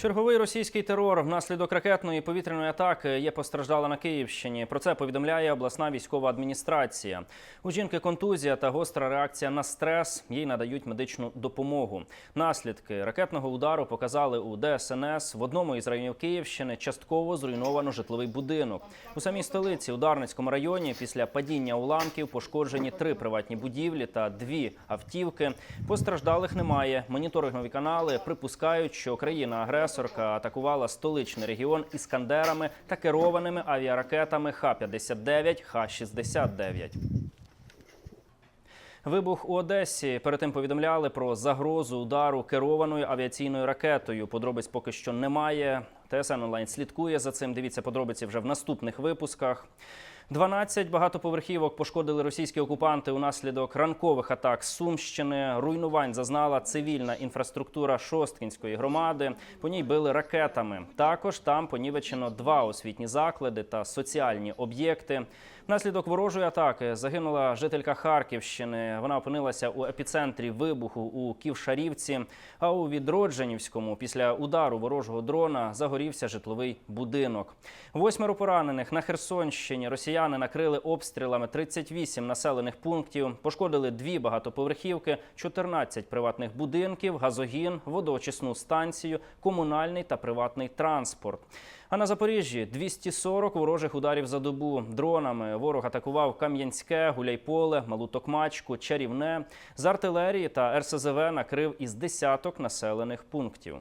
Черговий російський терор внаслідок ракетної повітряної атаки є постраждала на Київщині. Про це повідомляє обласна військова адміністрація. У жінки контузія та гостра реакція на стрес. Їй надають медичну допомогу. Наслідки ракетного удару показали у ДСНС. В одному із районів Київщини частково зруйновано житловий будинок. У самій столиці у Дарницькому районі після падіння уламків пошкоджені три приватні будівлі та дві автівки. Постраждалих немає. Моніторингові канали припускають, що країна-агресорка атакувала столичний регіон іскандерами та керованими авіаракетами Х-59, Х-69. Вибух у Одесі. Перед тим повідомляли про загрозу удару керованою авіаційною ракетою. Подробиць поки що немає. ТСН онлайн слідкує за цим. Дивіться подробиці вже в наступних випусках. 12 багатоповерхівок пошкодили російські окупанти унаслідок ранкових атак Сумщини. Руйнувань зазнала цивільна інфраструктура Шосткінської громади. По ній били ракетами. Також там понівечено два освітні заклади та соціальні об'єкти. Внаслідок ворожої атаки загинула жителька Харківщини. Вона опинилася у епіцентрі вибуху у Ківшарівці. А у Відродженівському після удару ворожого дрона загорівся житловий будинок. Восьмеро поранених на Херсонщині. Росіяни накрили обстрілами 38 населених пунктів, пошкодили дві багатоповерхівки, 14 приватних будинків, газогін, водоочисну станцію, комунальний та приватний транспорт. А на Запоріжжі 240 ворожих ударів за добу дронами. Ворог атакував Кам'янське, Гуляйполе, Малу Токмачку, Чарівне. З артилерії та РСЗВ накрив із десяток населених пунктів.